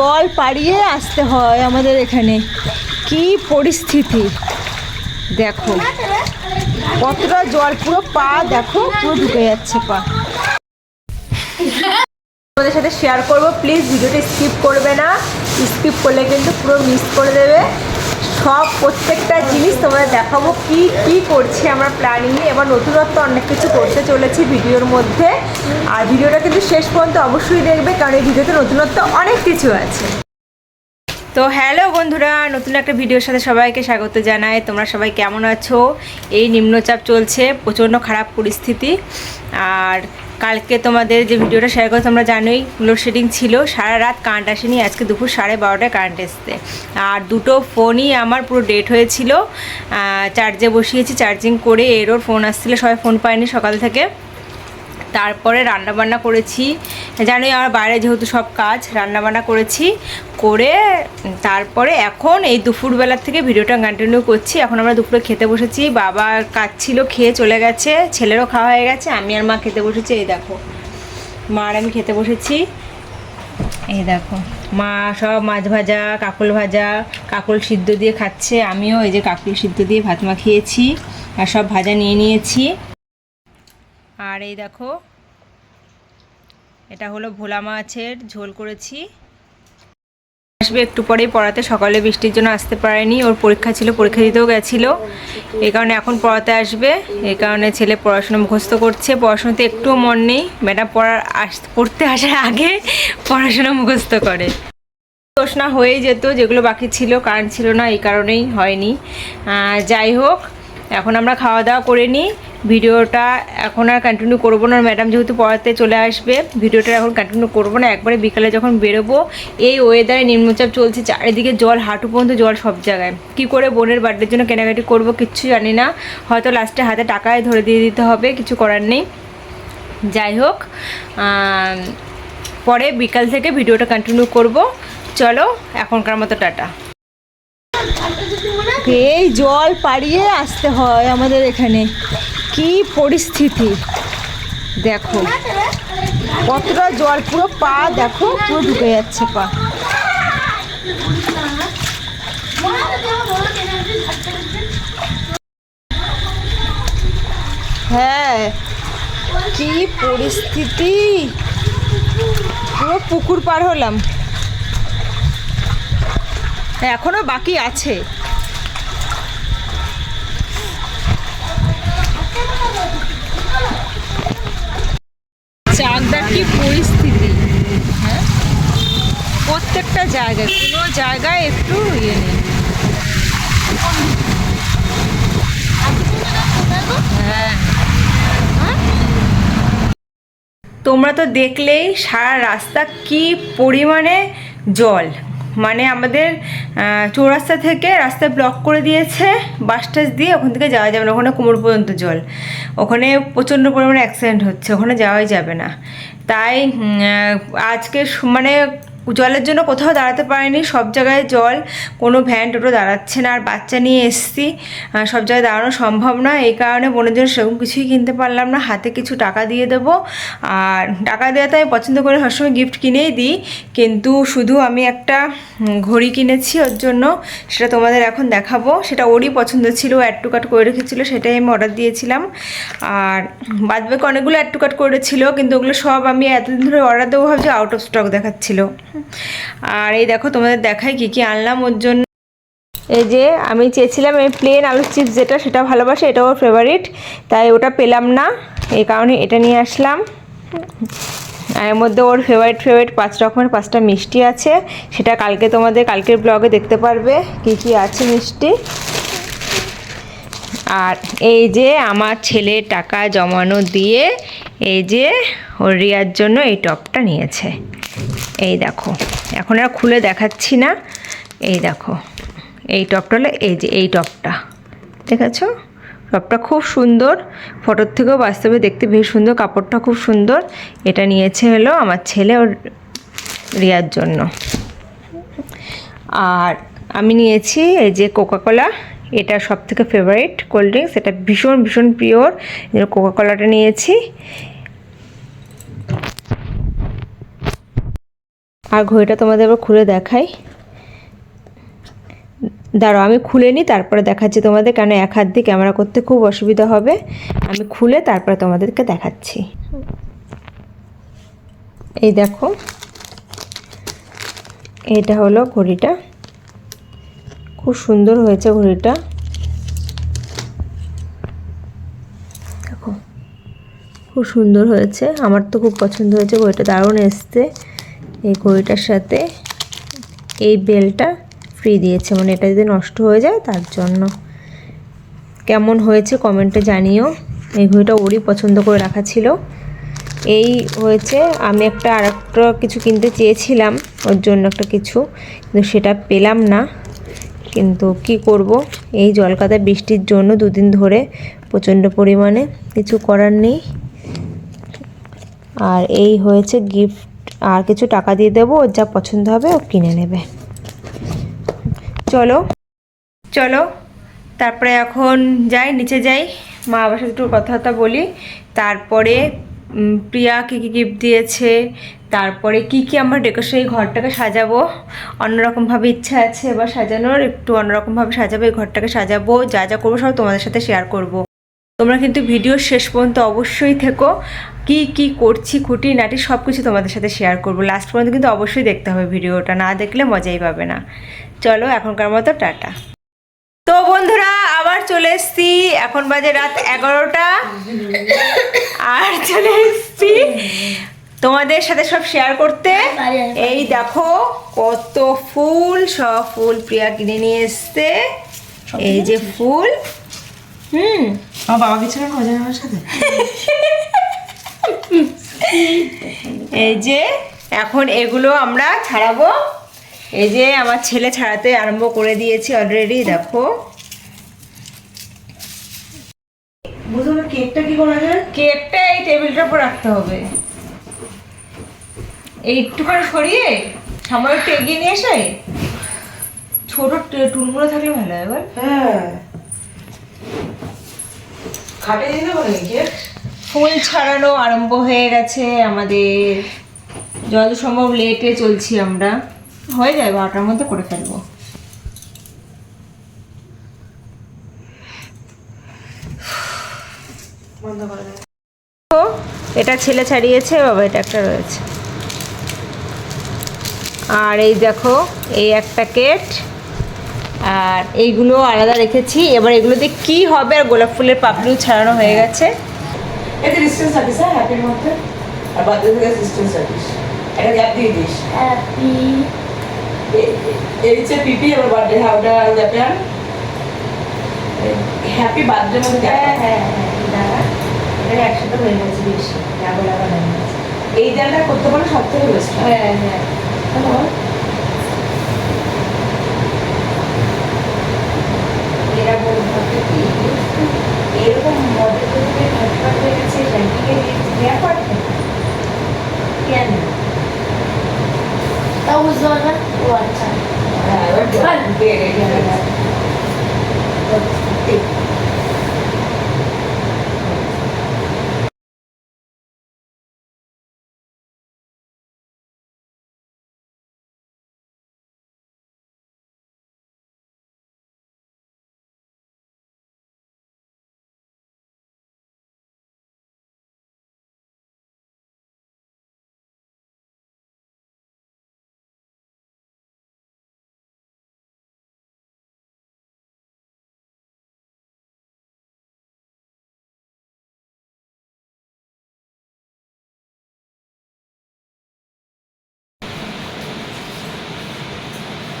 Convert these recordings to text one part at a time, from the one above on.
জল পাড়িয়ে আসতে হয় আমাদের এখানে। কি পরিস্থিতি। দেখো, কতটা জল, পুরো পা দেখো, পুরো ঢুকে যাচ্ছে পা। তোমাদের সাথে শেয়ার করব প্লিজ ভিডিওটা স্কিপ করবে না। স্কিপ করলে কিন্তু পুরো মিস করে দেবে। সব প্রত্যেকটা জিনিস তোমরা দেখাবো। কি কি করছি আমরা প্ল্যানিংয়ে এবার নতুনত্ব অনেক কিছু করতে চলেছি ভিডিওর মধ্যে। আর ভিডিওটা কিন্তু শেষ পর্যন্ত অবশ্যই দেখবে, কারণ এই ভিডিওতে নতুনত্ব অনেক কিছু আছে। তো হ্যালো বন্ধুরা, নতুন একটা ভিডিওর সাথে সবাইকে স্বাগত জানাই। তোমরা সবাই কেমন আছো? এই নিম্নচাপ চলছে, প্রচণ্ড খারাপ পরিস্থিতি। আর কালকে তোমাদের যে ভিডিওটা শেয়ার করে তোমরা জানোই লোডশেডিং ছিল। সারা রাত কারেন্ট আসেনি, আজকে দুপুর সাড়ে বারোটায় কারেন্ট এসছে। আর দুটো ফোনই আমার পুরো ডেট হয়েছিল। চার্জে বসিয়েছি চার্জিং করে এরও ফোন আসছিল, সবাই ফোন পায়নি সকাল থেকে। তারপরে রান্নাবান্না করেছি। জানোই আমার বাইরে যেহেতু সব কাজ, রান্নাবান্না করেছি। করে তারপরে এখন এই দুপুরবেলার থেকে ভিডিওটা কন্টিনিউ করছি। এখন আমরা দুপুরে খেতে বসেছি। বাবা কাজ ছিল খেয়ে চলে গেছে। ছেলেরও খাওয়া হয়ে গেছে। আমি আর মা খেতে বসেছি। এই দেখো। মা আর আমি খেতে বসেছি। এই দেখো। মা সব মাছ ভাজা, কাকল ভাজা, কাকল সিদ্ধ দিয়ে খাচ্ছে। আমিও এই যে কাকল সিদ্ধ দিয়ে ভাত মাখিয়েছি আর সব ভাজা নিয়ে নিয়েছি। আর এই দেখো, এটা হলো ভোলা মাছের ঝোল করেছি। আসবে একটু পরেই পড়াতে, সকালে বৃষ্টির জন্য আসতে পারেনি, ওর পরীক্ষা ছিল, পরীক্ষা দিতেও গেছিল। এই কারণে এখন পড়াতে আসবে এই কারণে ছেলে পড়াশোনা মুখস্থ করছে, পড়াশোনাতে একটুও মন নেই। ম্যাডাম পড়ার আস, পড়তে আসার আগে পড়াশোনা মুখস্থ করে। প্রশ্ন হয়ে যেত, যেগুলো বাকি ছিল কারেন্ট ছিল না, এই কারণেই হয়নি। যাই হোক এখন আমরা খাওয়া দাওয়া করে নিই। ভিডিওটা এখন আর কন্টিনিউ করব না। ম্যাডাম যেহেতু পড়াতে চলে আসবে, ভিডিওটা এখন কন্টিনিউ করব না। একবারে বিকালে যখন বেরোবো, এই ওয়েদারে নিম্নচাপ চলছে, চারিদিকে জল, হাঁটু পর্যন্ত জল সব জায়গায়। কি করে বোনের বার্থডের জন্য কেনাকাটি করব কিচ্ছু জানি না। হয়তো লাস্টে হাতে টাকায় ধরে দিয়ে দিতে হবে, কিছু করার নেই। যাই হোক পরে বিকাল থেকে ভিডিওটা কন্টিনিউ করব। চলো, এখনকার মতো টাটা। এই জল পাড়িয়ে আসতে হয় আমাদের এখানে। কি পরিস্থিতি। দেখো, কতটা জল, পুরো পা দেখো, পুরো ঢুকে যাচ্ছে পা। হ্যাঁ কি পরিস্থিতি। পুরো পুকুর পার হলাম। এখনও বাকি আছে চাকদার কি পরিস্থিতি হ্যাঁ প্রত্যেকটা জায়গায়, কোনো জায়গায় একটু ইয়ে নেই। হ্যাঁ। তোমরা তো দেখলেই সারা রাস্তা কি পরিমাণে জল। মানে আমাদের চৌরাস্তা থেকে রাস্তা ব্লক করে দিয়েছে বাস টাস দিয়ে ওখান থেকে যাওয়া যাবে না। ওখানে কোমর পর্যন্ত জল। ওখানে প্রচণ্ড পরিমাণে অ্যাক্সিডেন্ট হচ্ছে। ওখানে যাওয়াই যাবে না। তাই আজকে মানে জলের জন্য কোথাও দাঁড়াতে পারিনি, সব জায়গায় জল, কোনো ভ্যান টোটো দাঁড়াচ্ছে না, আর বাচ্চা নিয়ে এসছি। সব জায়গায় দাঁড়ানো সম্ভব না, এই কারণে বোনের জন্য সেরকম কিছুই কিনতে পারলাম না, হাতে কিছু টাকা দিয়ে দেবো। আর টাকা দেওয়াতে আমি পছন্দ করে, সবসময় গিফট কিনেই দিই, কিন্তু শুধু আমি একটা ঘড়ি কিনেছি ওর জন্য, সেটা তোমাদের এখন দেখাবো। সেটা ওরই পছন্দ ছিল অ্যাড টু কাট করে রেখেছিলো, সেটাই আমি অর্ডার দিয়েছিলাম। আর বাদ বাকি অনেকগুলো অ্যাড টু কাট করেছিল, কিন্তু ওগুলো সব আমি এতদিন ধরে অর্ডার দেবো ভাবছি আউট অফ স্টক দেখাচ্ছিল। আর এই দেখো, তোমাদের দেখাই কী কী আনলাম ওর জন্য। এই যে, আমি চেয়েছিলাম এই প্লেন আলু চিপস যেটা, সেটা ভালোবাসে এটা ওর ফেভারিট তাই ওটা পেলাম না, এই কারণে এটা নিয়ে আসলাম। আর এর মধ্যে ওর ফেভারিট ফেভারিট পাঁচ রকমের, পাঁচটা মিষ্টি আছে। সেটা কালকে তোমাদের, কালকের ব্লগে দেখতে পারবে কী কী আছে মিষ্টি। আর এই যে, আমার ছেলে টাকা জমানো দিয়ে, এই যে ওর রিয়ার জন্য এই টপটা নিয়েছে। এই দেখো। এখন আর খুলে দেখাচ্ছি না। এই দেখো। এই টপটা হলো এই যে এই টপটা। দেখেছ? টপটা খুব সুন্দর। ফটোর থেকেও বাস্তবে দেখতে বেশ সুন্দর। কাপড়টা খুব সুন্দর। এটা নিয়েছে হলো আমার ছেলে ওর রিয়ার জন্য। আর আমি নিয়েছি এই যে কোকাকোলা এটা সব থেকে ফেভারিট কোল্ড ড্রিঙ্কস এটা ভীষণ ভীষণ পিওর কোকাকোলাটা নিয়েছি। আর ঘড়িটা তোমাদের আবার খুলে দেখাই। দাঁড়াও, আমি খুলে নিই, তারপরে দেখাচ্ছি তোমাদের কেন এক হাত দিয়ে ক্যামেরা করতে খুব অসুবিধা হবে। আমি খুলে তারপরে তোমাদেরকে দেখাচ্ছি। এই দেখো, এটা হলো ঘড়িটা। খুব সুন্দর হয়েছে ঘড়িটা। দেখো, খুব সুন্দর হয়েছে। আমার তো খুব পছন্দ হয়েছে ঘড়িটা, দারুণ এসছে। এই ঘড়িটার সাথে এই বেলটা ফ্রি দিয়েছে। মানে এটা যদি নষ্ট হয়ে যায়, তার জন্য। কেমন হয়েছে কমেন্টে জানিও। এই ঘড়িটা ওরই পছন্দ করে রাখা ছিল। এই হয়েছে, আমি একটা আর একটা কিছু কিনতে চেয়েছিলাম, ওর জন্য একটা কিছু, কিন্তু সেটা পেলাম না। কিন্তু কি করব? এই জলকাদা বৃষ্টির জন্য দুদিন ধরে প্রচণ্ড পরিমাণে কিছু করার নেই। আর এই হয়েছে গিফট আর কিছু টাকা দিয়ে দেবো, ওর যা পছন্দ হবে ও কিনে নেবে। চলো। চলো। তারপরে এখন যাই, নিচে যাই। মা বাবার সাথে একটু কথাবার্তা বলি। তারপরে প্রিয়া কী কী গিফট দিয়েছে? তারপরে কি কি আমরা ডেকোরেশন এই ঘরটাকে সাজাবো? অন্যরকমভাবে ইচ্ছা আছে এবার সাজানোর, একটু অন্যরকমভাবে সাজাবো, এই ঘরটাকে সাজাবো, যা যা করব সব তোমাদের সাথে শেয়ার করব। তোমরা কিন্তু ভিডিও শেষ পর্যন্ত অবশ্যই থেকো। কি কি করছি, খুঁটি, নাটি সব কিছু তোমাদের সাথে শেয়ার করব। লাস্ট পর্যন্ত কিন্তু অবশ্যই দেখতে হবে ভিডিওটা, না দেখলে মজাই পাবে না। চলো, এখনকার মতো টাটা। তো বন্ধুরা, আবার চলে এসছি। এখন বাজে রাত এগারোটা। আর চলে এসছি তোমাদের সাথে সব শেয়ার করতে। এই দেখো, কত ফুল, সব ফুল প্রিয়া কিনে নিয়ে এসছে। এই যে ফুল। হুম। আমার বাবাকে ছিল না অজয় আমার সাথে। এই যে এখন এগুলো আমরা ছাড়াবো। এই যে আমার ছেলে ছাড়াতে আরম্ভ করে দিয়েছি অলরেডি দেখো। বুঝলো কেকটা কি করা যায়? কেকটা এই টেবিলটার উপর রাখতে হবে। এই একটুখানি সরিয়ে সামনে একটু এগিয়ে নিয়ে এসে ছোট টুলগুলো থাকলে ভালো হয় এবার। হ্যাঁ। খাটে ফুল ছাড়ানো আরম্ভ হয়ে গেছে। আমাদের যত সম্ভব লেটে চলছি আমরা। হয়ে যায় বারোটার মধ্যে করে ফেলব। এটা ছেলে ছাড়িয়েছে বাবা এটা একটা রয়েছে। আর এই দেখো এই এক প্যাকেট আর এইগুলো আলাদা রেখেছি। এবার এগুলোতে কি হবে আর গোলাপ ফুলের পাপড়িও ছাড়ানো হয়ে গেছে। এতে রাখিস হ্যাঁ হ্যাপির মধ্যে। আর বাদ গ্যাপ দিয়ে দিস। হ্যাপি এই হচ্ছে পিপি বার্থডে হ্যাঁ ওটা হ্যাপি বার্থডে মধ্যে হ্যাঁ হ্যাঁ হ্যাঁ এটা একসাথে হয়ে গেছে বেশি। এই জায়গাটা করতে পারলে সব থেকে বেস্ট হ্যাঁ হ্যাঁ হ্যাঁ এরা বলতে কি এরকম মডেল করে ঘটনা হয়ে গেছে ব্যাংকিংয়ে দেওয়া পারবে কেন তাও বুঝতে পারবে ও আচ্ছা হ্যাঁ এবার দিয়ে রেডি হয়ে গেছে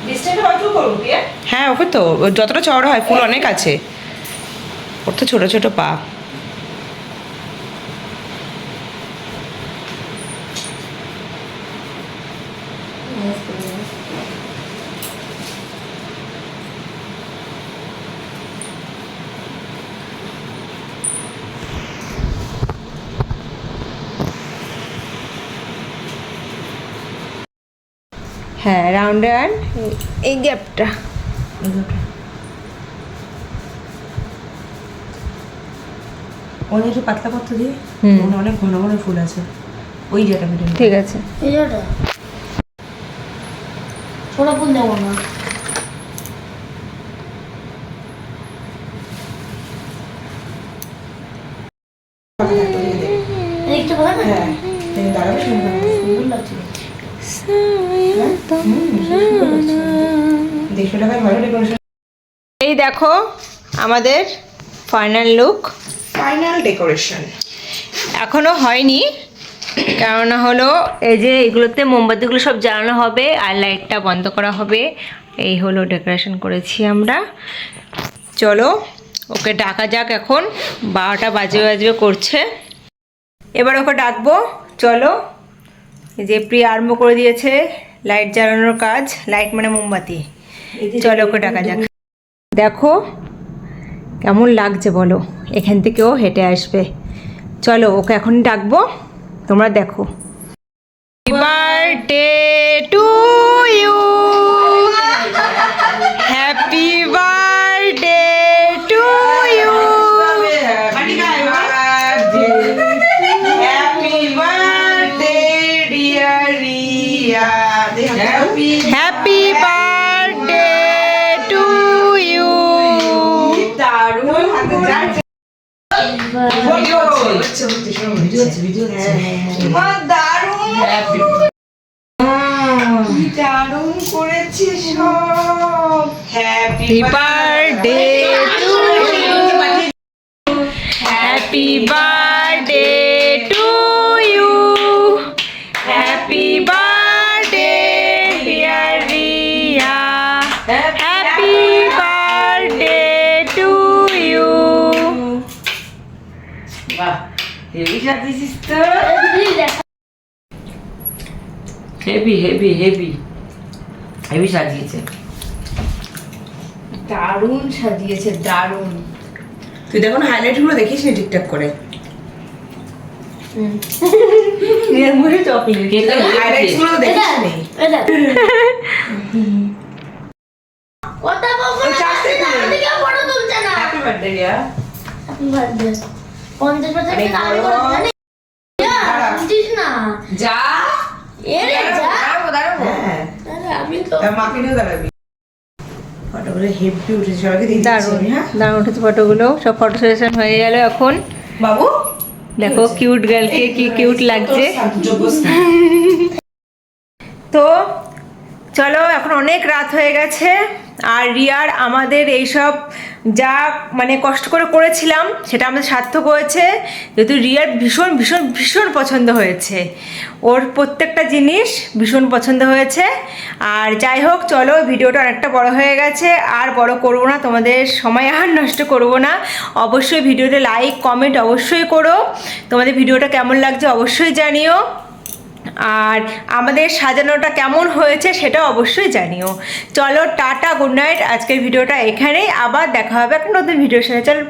ডিস্টেন্সটা কতটুকু করব প্রিয়া হ্যাঁ ওকে তো যতটা চওড়া হয় ফুল অনেক আছে। ওর তো ছোট ছোট পা। হ্যাঁ রাউন্ড রাউন্ড এই গ্যাপটা ওখানে একটু পাতলা পত্র দিয়ে? হুম। ওখানে অনেক ঘন ঘন ফুল আছে। ওই জায়গাটা মেটে ঠিক আছে। এই ওটা দেবো না। হ্যাঁ তুমি দাঁড়াবে সুন্দর। লাগছে। এই দেখো আমাদের ফাইনাল লুক ফাইনাল ডেকোরেশন এখনও হয়নি কেননা হলো এই যে এগুলোতে মোমবাতিগুলো সব জ্বালানো হবে আর লাইটটা বন্ধ করা হবে। এই হলো ডেকোরেশন করেছি আমরা। চলো ওকে ডাকা যাক এখন। বারোটা বাজে বাজবে করছে। এবার ওকে ডাকবো। চলো। যে প্রিয় আরম্ভ করে দিয়েছে লাইট জ্বালানোর কাজ লাইট মানে মোমবাতি। চলো ওকে টাকা যাক। দেখো। কেমন লাগছে বলো এখান থেকেও হেঁটে আসবে। চলো ওকে এখন ডাকবো তোমরা দেখো। Birthday to happy birthday to you দারুণ করেছিস করেছে সব happy happy birthday heavy heavy heavy heavy heavy সাজিয়েছে দারুণ সাজিয়েছে দারুণ। তুই দেখো না হাইলাইটগুলো দেখিস নি ঠিকঠাক করে? কথা বলব না? পঞ্চাশ যা। হ্যাঁ। ফটোগুলো হেভি উঠেছে সবাইকে দারুণ হ্যাঁ? দারুণ উঠেছে ফটোগুলো। সব ফটো সেশন হয়ে গেল এখন। বাবু? দেখো কিউট গার্লকে কি কিউট লাগছে। তো চলো, এখন অনেক রাত হয়ে গেছে। আর রিয়ার আমাদের এইসব যা মানে কষ্ট করে করেছিলাম, সেটা আমাদের সার্থক হয়েছে। যেহেতু রিয়ার ভীষণ ভীষণ ভীষণ পছন্দ হয়েছে। ওর প্রত্যেকটা জিনিস ভীষণ পছন্দ হয়েছে। আর যাই হোক, চলো, ভিডিওটা অনেকটা বড় হয়ে গেছে। আর বড় করব না, তোমাদের সময় আর নষ্ট করব না। অবশ্যই ভিডিওতে লাইক কমেন্ট অবশ্যই করো। তোমাদের ভিডিওটা কেমন লাগছে অবশ্যই জানিও। আর আমাদের সাজানোটা কেমন হয়েছে সেটা অবশ্যই জানিও চলো টাটা, গুড নাইট, আজকের ভিডিওটা এখানেই, আবার দেখা হবে একটা নতুন ভিডিওর সাথে চলো.